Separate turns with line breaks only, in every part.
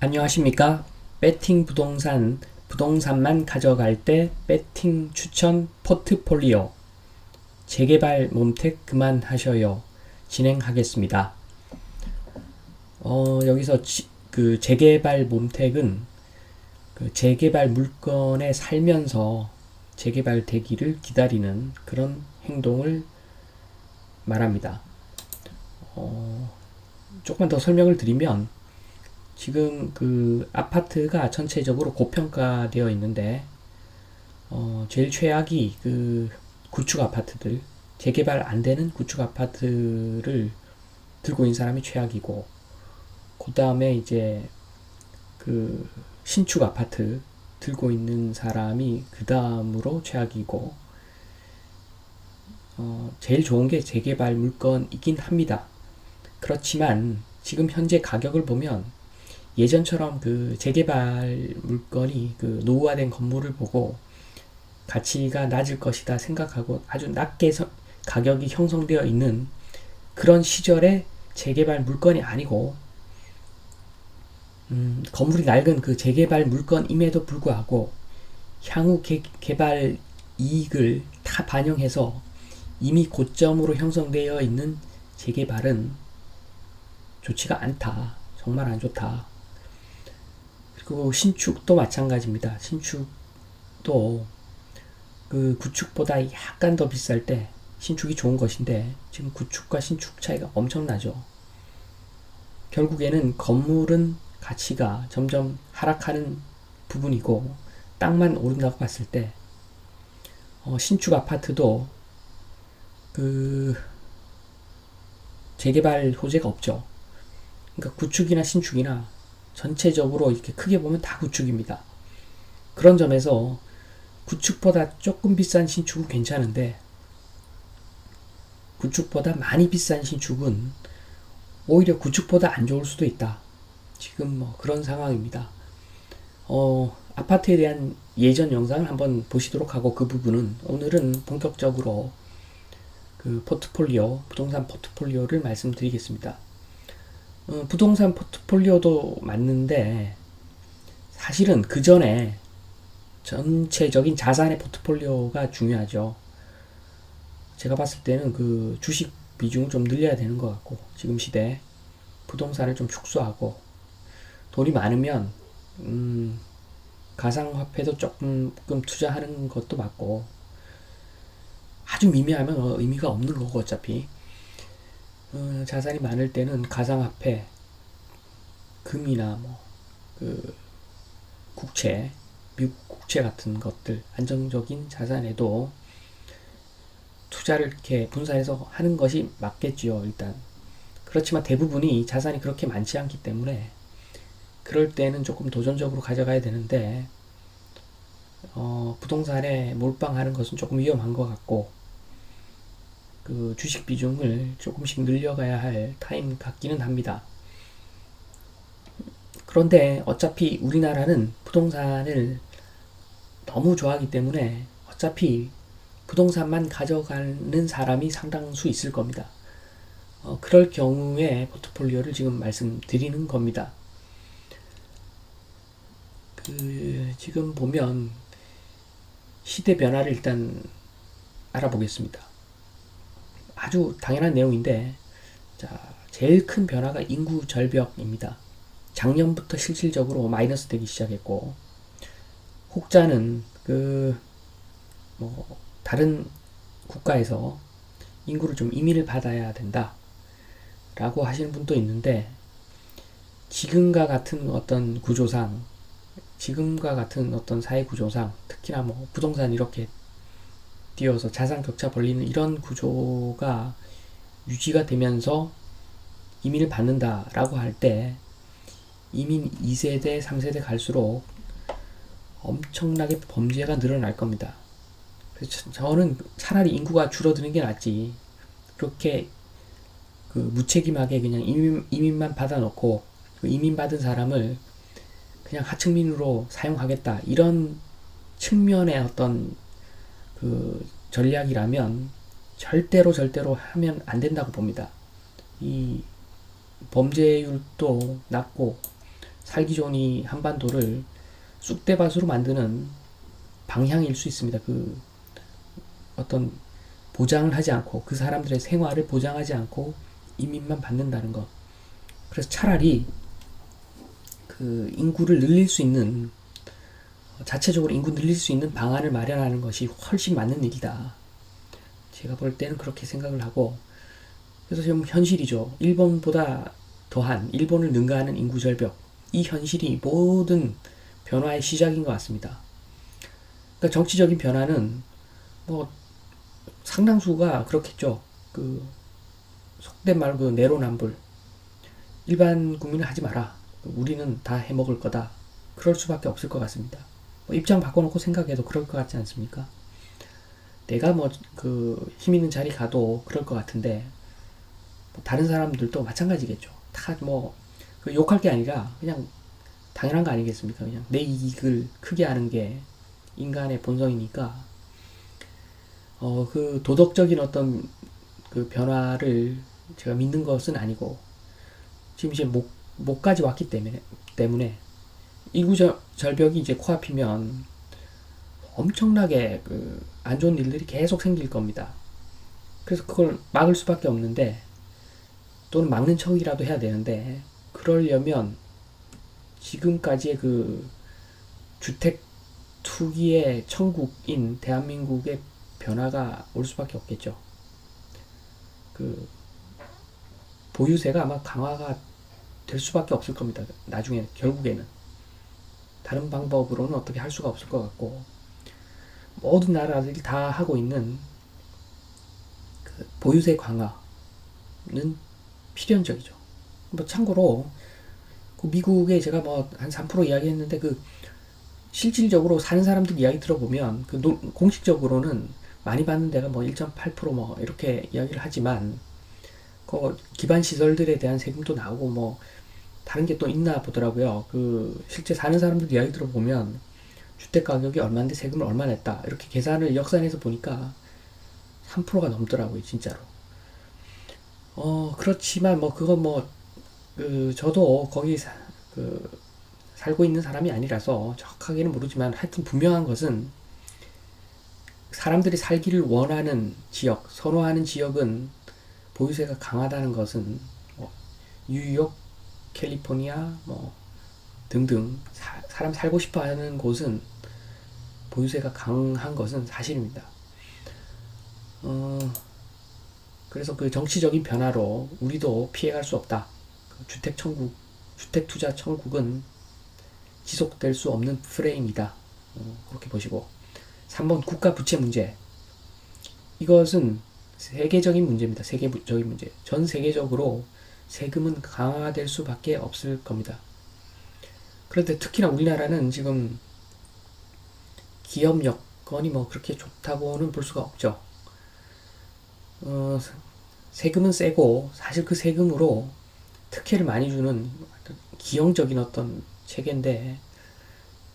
안녕하십니까? 배팅 부동산, 부동산만 가져갈 때 배팅 추천 포트폴리오 재개발 몸택 그만하셔요. 진행하겠습니다. 어, 여기서 지- 그 재개발 몸택은 그 재개발 물건에 살면서 재개발 되기를 기다리는 그런 행동을 말합니다. 어, 조금만 더 설명을 드리면 지금 그 아파트가 전체적으로 고평가되어 있는데 어, 제일 최악이 그 구축 아파트들 재개발 안 되는 구축 아파트를 들고 있는 사람이 최악이고 그 다음에 이제 그 신축 아파트 들고 있는 사람이 그 다음으로 최악이고 어, 제일 좋은 게 재개발 물건이긴 합니다. 그렇지만 지금 현재 가격을 보면 예전처럼 그 재개발 물건이 그 노후화된 건물을 보고 가치가 낮을 것이다 생각하고 아주 낮게 서- 가격이 형성되어 있는 그런 시절의 재개발 물건이 아니고 음, 건물이 낡은 그 재개발 물건임에도 불구하고 향후 개, 개발 이익을 다 반영해서 이미 고점으로 형성되어 있는 재개발은 좋지가 않다. 정말 안 좋다. 그리고 신축도 마찬가지입니다. 신축도 그 구축보다 약간 더 비쌀 때 신축이 좋은 것인데 지금 구축과 신축 차이가 엄청나죠. 결국에는 건물은 가치가 점점 하락하는 부분이고 땅만 오른다고 봤을 때 어, 신축 아파트도 그 재개발 호재가 없죠. 그러니까 구축이나 신축이나 전체적으로 이렇게 크게 보면 다 구축입니다. 그런 점에서 구축보다 조금 비싼 신축은 괜찮은데 구축보다 많이 비싼 신축은 오히려 구축보다 안 좋을 수도 있다. 지금 뭐 그런 상황입니다. 어, 아파트에 대한 예전 영상을 한번 보시도록 하고 그 부분은 오늘은 본격적으로 그 포트폴리오, 부동산 포트폴리오를 말씀드리겠습니다. 어, 부동산 포트폴리오도 맞는데 사실은 그 전에 전체적인 자산의 포트폴리오가 중요하죠. 제가 봤을 때는 그 주식 비중을 좀 늘려야 되는 것 같고 지금 시대 부동산을 좀 축소하고 돈이 많으면 음, 가상화폐도 조금 투자하는 것도 맞고 아주 미미하면 어, 의미가 없는 거고 어차피 어, 자산이 많을 때는 가상화폐, 금이나 뭐, 그, 국채, 미국 국채 같은 것들, 안정적인 자산에도 투자를 이렇게 분산해서 하는 것이 맞겠지요, 일단. 그렇지만 대부분이 자산이 그렇게 많지 않기 때문에, 그럴 때는 조금 도전적으로 가져가야 되는데, 어, 부동산에 몰빵하는 것은 조금 위험한 것 같고, 그 주식 비중을 조금씩 늘려가야 할 타임 같기는 합니다. 그런데 어차피 우리나라는 부동산을 너무 좋아하기 때문에 어차피 부동산만 가져가는 사람이 상당수 있을 겁니다. 어, 그럴 경우에 포트폴리오를 지금 말씀드리는 겁니다. 그, 지금 보면 시대 변화를 일단 알아보겠습니다. 아주 당연한 내용인데, 자, 제일 큰 변화가 인구 절벽입니다. 작년부터 실질적으로 마이너스 되기 시작했고, 혹자는 그, 뭐, 다른 국가에서 인구를 좀 이민을 받아야 된다. 라고 하시는 분도 있는데, 지금과 같은 어떤 구조상, 지금과 같은 어떤 사회 구조상, 특히나 뭐 부동산 이렇게 뛰어서 자산 격차 벌리는 이런 구조가 유지가 되면서 이민을 받는다라고 할 때 이민 2세대, 3세대 갈수록 엄청나게 범죄가 늘어날 겁니다. 그래서 저는 차라리 인구가 줄어드는 게 낫지. 그렇게 그 무책임하게 그냥 이민, 이민만 받아놓고 그 이민 받은 사람을 그냥 하층민으로 사용하겠다. 이런 측면의 어떤 그 전략이라면 절대로 절대로 하면 안 된다고 봅니다. 이 범죄율도 낮고 살기 좋은 이 한반도를 쑥대밭으로 만드는 방향일 수 있습니다. 그 어떤 보장을 하지 않고 그 사람들의 생활을 보장하지 않고 이민만 받는다는 것. 그래서 차라리 그 인구를 늘릴 수 있는 자체적으로 인구 늘릴 수 있는 방안을 마련하는 것이 훨씬 맞는 일이다. 제가 볼 때는 그렇게 생각을 하고 그래서 지금 현실이죠. 일본보다 더한 일본을 능가하는 인구 절벽. 이 현실이 모든 변화의 시작인 것 같습니다. 그러니까 정치적인 변화는 뭐 상당수가 그렇겠죠. 그 속된 말로 그 내로남불. 일반 국민은 하지 마라. 우리는 다 해먹을 거다. 그럴 수밖에 없을 것 같습니다. 뭐 입장 바꿔놓고 생각해도 그럴 것 같지 않습니까? 내가 뭐 그 힘 있는 자리 가도 그럴 것 같은데 뭐 다른 사람들도 마찬가지겠죠. 다 뭐 그 욕할 게 아니라 그냥 당연한 거 아니겠습니까? 그냥 내 이익을 크게 하는 게 인간의 본성이니까 어 그 도덕적인 어떤 그 변화를 제가 믿는 것은 아니고 지금 이제 목 목까지 왔기 때문에 때문에 인구 절- 절벽이 이제 코앞이면 엄청나게 그 안 좋은 일들이 계속 생길 겁니다. 그래서 그걸 막을 수밖에 없는데 또는 막는 척이라도 해야 되는데 그러려면 지금까지의 그 주택 투기의 천국인 대한민국의 변화가 올 수밖에 없겠죠. 그 보유세가 아마 강화가 될 수밖에 없을 겁니다. 나중에 결국에는 다른 방법으로는 어떻게 할 수가 없을 것 같고 모든 나라들이 다 하고 있는 그 보유세 강화는 필연적이죠. 뭐 참고로 그 미국에 제가 뭐 한 3% 이야기했는데 그 실질적으로 사는 사람들 이야기 들어보면 그 노- 공식적으로는 많이 받는 데가 뭐 1.8%뭐 이렇게 이야기를 하지만 그 기반 시설들에 대한 세금도 나오고 뭐 다른 게 또 있나 보더라고요. 그 실제 사는 사람들 이야기 들어보면 주택 가격이 얼마인데 세금을 얼마 냈다 이렇게 계산을 역산해서 보니까 3%가 넘더라고요, 진짜로. 어 그렇지만 뭐 그건 뭐 그 저도 거기 사, 그 살고 있는 사람이 아니라서 정확하게는 모르지만 하여튼 분명한 것은 사람들이 살기를 원하는 지역, 선호하는 지역은 보유세가 강하다는 것은 뭐 뉴욕, 캘리포니아 뭐 등등 사, 사람 살고 싶어 하는 곳은 보유세가 강한 것은 사실입니다. 어, 그래서 그 정치적인 변화로 우리도 피해갈 수 없다. 그 주택 천국, 주택 투자 천국은 지속될 수 없는 프레임이다. 어, 그렇게 보시고 3번 국가 부채 문제. 이것은 세계적인 문제입니다. 세계적인 문제. 전 세계적으로 세금은 강화될 수밖에 없을 겁니다. 그런데 특히나 우리나라는 지금 기업 여건이 뭐 그렇게 좋다고는 볼 수가 없죠. 어, 세금은 세고 사실 그 세금으로 특혜를 많이 주는 기형적인 어떤 체계인데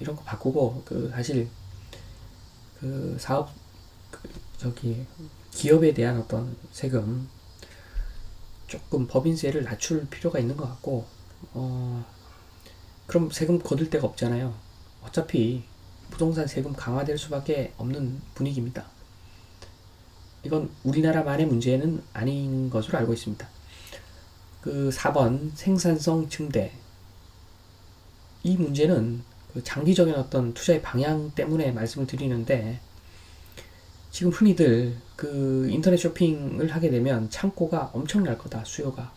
이런 거 바꾸고 그 사실 그 사업 그 저기 기업에 대한 어떤 세금 조금 법인세를 낮출 필요가 있는 것 같고 어 그럼 세금 거둘 데가 없잖아요. 어차피 부동산 세금 강화될 수밖에 없는 분위기입니다. 이건 우리나라만의 문제는 아닌 것으로 알고 있습니다. 그 4번 생산성 증대. 이 문제는 그 장기적인 어떤 투자의 방향 때문에 말씀을 드리는데 지금 흔히들 그 인터넷 쇼핑을 하게 되면 창고가 엄청날 거다 수요가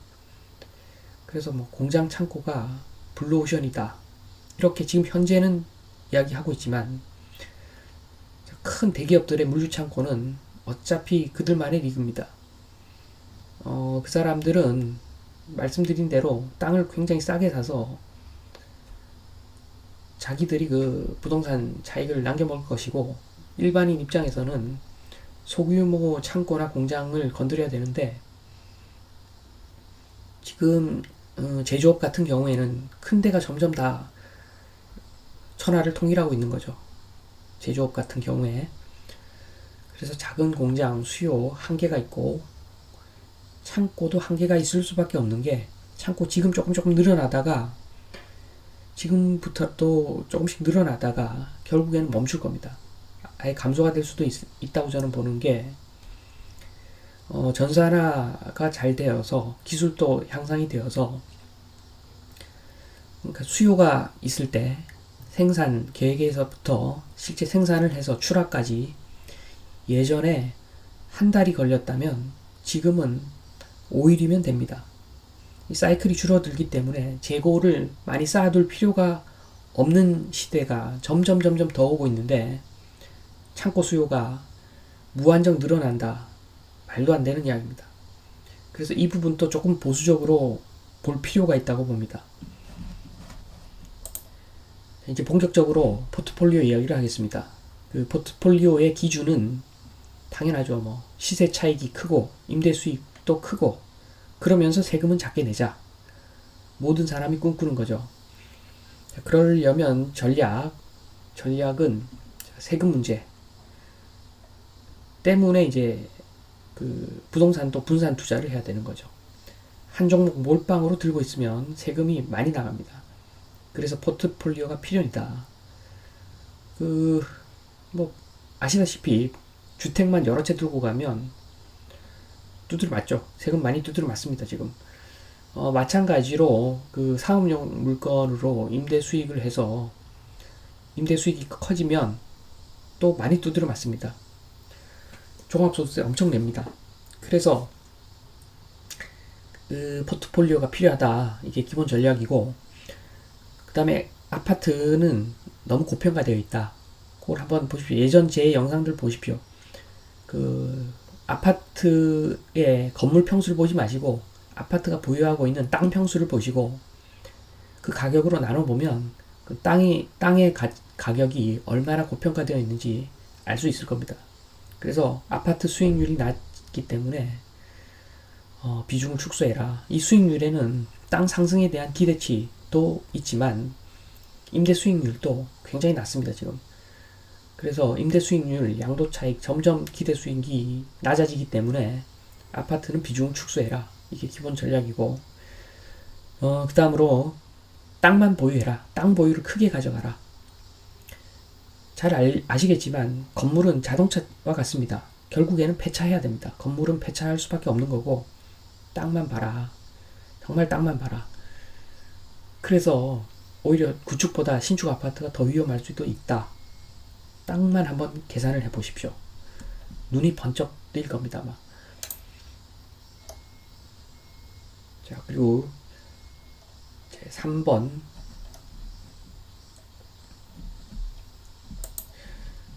그래서 뭐 공장 창고가 블루오션이다 이렇게 지금 현재는 이야기하고 있지만 큰 대기업들의 물류 창고는 어차피 그들만의 리그입니다. 어, 그 사람들은 말씀드린 대로 땅을 굉장히 싸게 사서 자기들이 그 부동산 차익을 남겨먹을 것이고 일반인 입장에서는 소규모 창고나 공장을 건드려야 되는데 지금 어, 제조업 같은 경우에는 큰 데가 점점 다 천하를 통일하고 있는 거죠. 제조업 같은 경우에 그래서 작은 공장 수요 한계가 있고 창고도 한계가 있을 수밖에 없는 게 창고 지금 조금 조금 늘어나다가 지금부터 또 조금씩 늘어나다가 결국에는 멈출 겁니다. 아예 감소가 될 수도 있, 다고 저는 보는 게 어, 전산화가 잘 되어서 기술도 향상이 되어서 그러니까 수요가 있을 때 생산 계획에서부터 실제 생산을 해서 출하까지 예전에 한 달이 걸렸다면 지금은 5일이면 됩니다. 이 사이클이 줄어들기 때문에 재고를 많이 쌓아둘 필요가 없는 시대가 점점 점점 더 오고 있는데 창고 수요가 무한정 늘어난다. 말도 안 되는 이야기입니다. 그래서 이 부분도 조금 보수적으로 볼 필요가 있다고 봅니다. 이제 본격적으로 포트폴리오 이야기를 하겠습니다. 그 포트폴리오의 기준은 당연하죠. 뭐 시세 차익이 크고 임대 수익도 크고 그러면서 세금은 작게 내자. 모든 사람이 꿈꾸는 거죠. 그러려면 전략, 전략은 세금 문제 때문에 이제 그 부동산도 분산 투자를 해야 되는 거죠. 한 종목 몰빵으로 들고 있으면 세금이 많이 나갑니다. 그래서 포트폴리오가 필요이다. 그, 뭐, 아시다시피 주택만 여러 채 들고 가면 두드려 맞죠. 세금 많이 두드려 맞습니다, 지금. 어, 마찬가지로 그 사업용 물건으로 임대 수익을 해서 임대 수익이 커지면 또 많이 두드려 맞습니다. 종합소득세 엄청 냅니다. 그래서 그 포트폴리오가 필요하다. 이게 기본 전략이고, 그 다음에 아파트는 너무 고평가되어 있다. 그걸 한번 보십시오. 예전 제 영상들 보십시오. 그 아파트의 건물 평수를 보지 마시고 아파트가 보유하고 있는 땅 평수를 보시고 그 가격으로 나눠 보면 그 땅이 땅의 가, 가격이 얼마나 고평가되어 있는지 알 수 있을 겁니다. 그래서 아파트 수익률이 낮기 때문에 어, 비중을 축소해라. 이 수익률에는 땅 상승에 대한 기대치도 있지만 임대 수익률도 굉장히 낮습니다, 지금. 그래서 임대 수익률, 양도 차익, 점점 기대 수익이 낮아지기 때문에 아파트는 비중을 축소해라. 이게 기본 전략이고, 어, 그 다음으로 땅만 보유해라. 땅 보유를 크게 가져가라. 잘 알, 아시겠지만 건물은 자동차와 같습니다. 결국에는 폐차해야 됩니다. 건물은 폐차할 수밖에 없는 거고 땅만 봐라. 정말 땅만 봐라. 그래서 오히려 구축보다 신축 아파트가 더 위험할 수도 있다. 땅만 한번 계산을 해 보십시오. 눈이 번쩍 뜰 겁니다, 아마. 자, 그리고 제 3번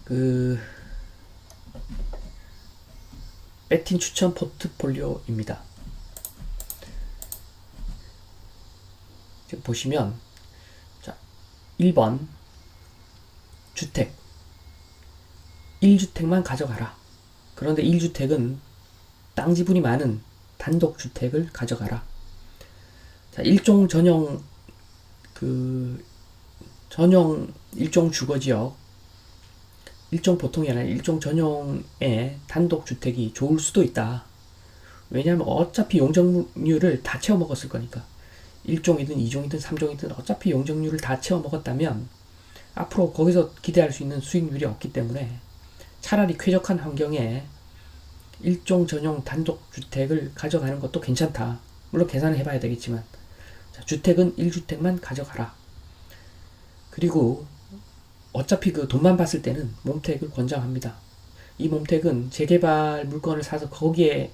그 배팅 추천 포트폴리오입니다. 보시면 자 1번 주택 1주택만 가져가라. 그런데 1주택은 땅 지분이 많은 단독 주택을 가져가라. 자, 일종 전용, 그, 전용 일종 주거 지역, 일종 보통이 아니라 일종 전용의 단독 주택이 좋을 수도 있다. 왜냐하면 어차피 용적률을 다 채워 먹었을 거니까. 1종이든 2종이든 3종이든 어차피 용적률을 다 채워 먹었다면 앞으로 거기서 기대할 수 있는 수익률이 없기 때문에 차라리 쾌적한 환경에 일종 전용 단독 주택을 가져가는 것도 괜찮다. 물론 계산을 해봐야 되겠지만 자, 주택은 1주택만 가져가라. 그리고 어차피 그 돈만 봤을 때는 몸택을 권장합니다. 이 몸택은 재개발 물건을 사서 거기에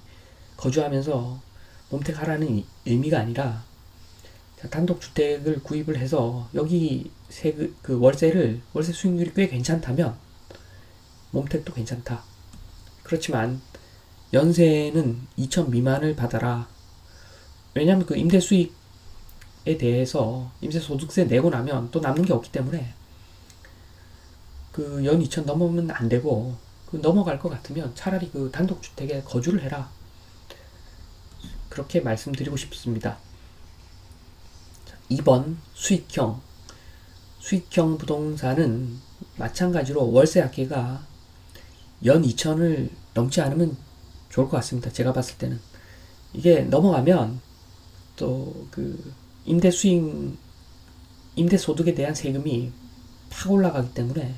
거주하면서 몸택하라는 의미가 아니라 단독 주택을 구입을 해서 여기 세, 그 월세를 월세 수익률이 꽤 괜찮다면 몸택도 괜찮다. 그렇지만 연세는 2천 미만을 받아라. 왜냐하면 그 임대 수익에 대해서 임대 소득세 내고 나면 또 남는 게 없기 때문에 그 연 2천 넘으면 안 되고 그 넘어갈 것 같으면 차라리 그 단독 주택에 거주를 해라. 그렇게 말씀드리고 싶습니다. 2번 수익형 수익형 부동산은 마찬가지로 월세 합계가 연 2천을 넘지 않으면 좋을 것 같습니다. 제가 봤을 때는. 이게 넘어가면 또 그 임대 수익 임대 소득에 대한 세금이 팍 올라가기 때문에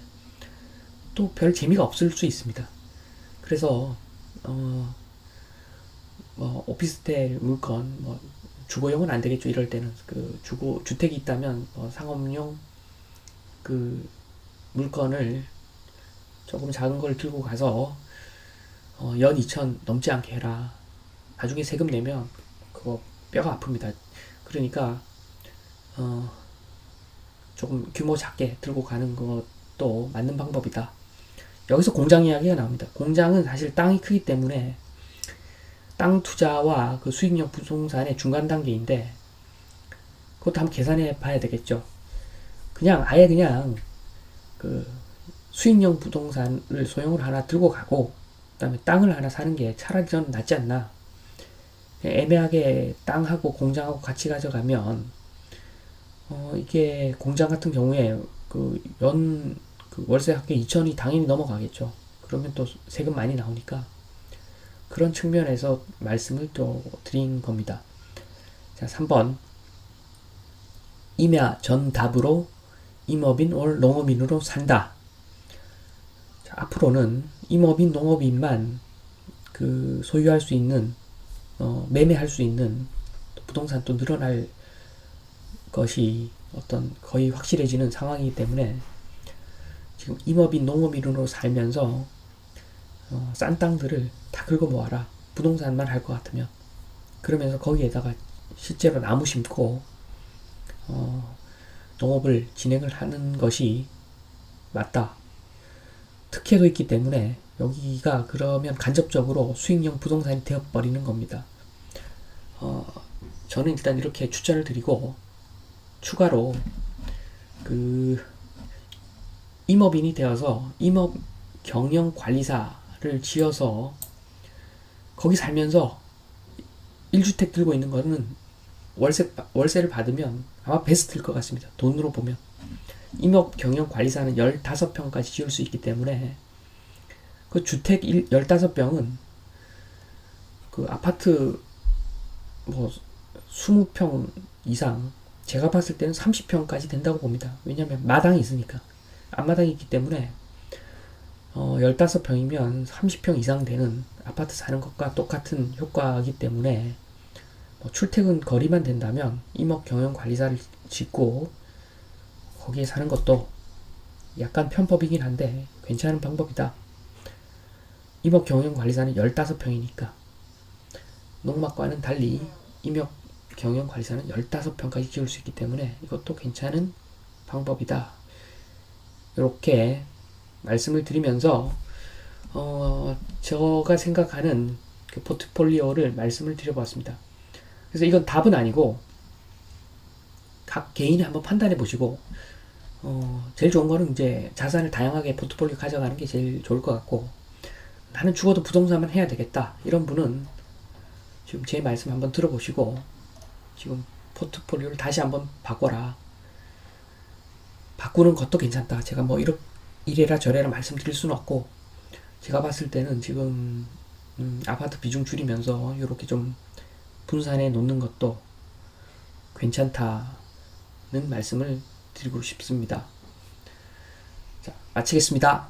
또 별 재미가 없을 수 있습니다. 그래서 어, 뭐 오피스텔 물건 뭐 주거용은 안 되겠죠. 이럴 때는 그 주거 주택이 있다면 뭐 상업용 그 물건을 조금 작은 걸 들고 가서 어, 연 2천 넘지 않게 해라. 나중에 세금 내면 그거 뼈가 아픕니다. 그러니까 어, 조금 규모 작게 들고 가는 것도 맞는 방법이다. 여기서 공장 이야기가 나옵니다. 공장은 사실 땅이 크기 때문에 땅 투자와 그 수익형 부동산의 중간 단계인데 그것도 한번 계산해 봐야 되겠죠. 그냥 아예 그냥 그 수익형 부동산을 소형을 하나 들고 가고 그다음에 땅을 하나 사는 게 차라리 저는 낫지 않나. 애매하게 땅하고 공장하고 같이 가져가면 어 이게 공장 같은 경우에 그연 그 월세 합계 2천이 당연히 넘어가겠죠. 그러면 또 세금 많이 나오니까 그런 측면에서 말씀을 또 드린 겁니다. 자, 3번. 임야 전답으로 임업인 올 농업인으로 산다. 자, 앞으로는 임업인 농업인만 그 소유할 수 있는 어, 매매할 수 있는 또 부동산 또 늘어날 것이 어떤 거의 확실해지는 상황이기 때문에 지금 임업인 농업인으로 살면서 어, 싼 땅들을 다 긁어 모아라. 부동산만 할 것 같으면. 그러면서 거기에다가 실제로 나무 심고, 어, 농업을 진행을 하는 것이 맞다. 특혜도 있기 때문에 여기가 그러면 간접적으로 수익형 부동산이 되어버리는 겁니다. 어, 저는 일단 이렇게 추천을 드리고, 추가로 그 임업인이 되어서 임업 경영 관리사를 지어서 거기 살면서 1주택 들고 있는 거는 월세, 월세를 받으면 아마 베스트일 것 같습니다. 돈으로 보면. 임업 경영 관리사는 15평까지 지을 수 있기 때문에 그 주택 15평은 그 아파트 뭐 20평 이상 제가 봤을 때는 30평까지 된다고 봅니다. 왜냐면 마당이 있으니까. 앞마당이 있기 때문에 어, 15평이면 30평 이상 되는 아파트 사는 것과 똑같은 효과이기 때문에 뭐 출퇴근 거리만 된다면 임업 경영 관리사를 짓고 거기에 사는 것도 약간 편법이긴 한데 괜찮은 방법이다. 임업 경영 관리사는 15평이니까 농막과는 달리 임업 경영 관리사는 15평까지 지을 수 있기 때문에 이것도 괜찮은 방법이다. 이렇게 말씀을 드리면서 어, 제가 생각하는 그 포트폴리오를 말씀을 드려봤습니다. 그래서 이건 답은 아니고 각 개인이 한번 판단해 보시고 어, 제일 좋은 거는 이제 자산을 다양하게 포트폴리오 가져가는 게 제일 좋을 것 같고 나는 죽어도 부동산만 해야 되겠다 이런 분은 지금 제 말씀 한번 들어보시고 지금 포트폴리오를 다시 한번 바꿔라 바꾸는 것도 괜찮다. 제가 뭐 이렇, 이래라 저래라 말씀드릴 수는 없고 제가 봤을 때는 지금 음, 아파트 비중 줄이면서 이렇게 좀 분산해 놓는 것도 괜찮다는 말씀을 드리고 싶습니다. 자, 마치겠습니다.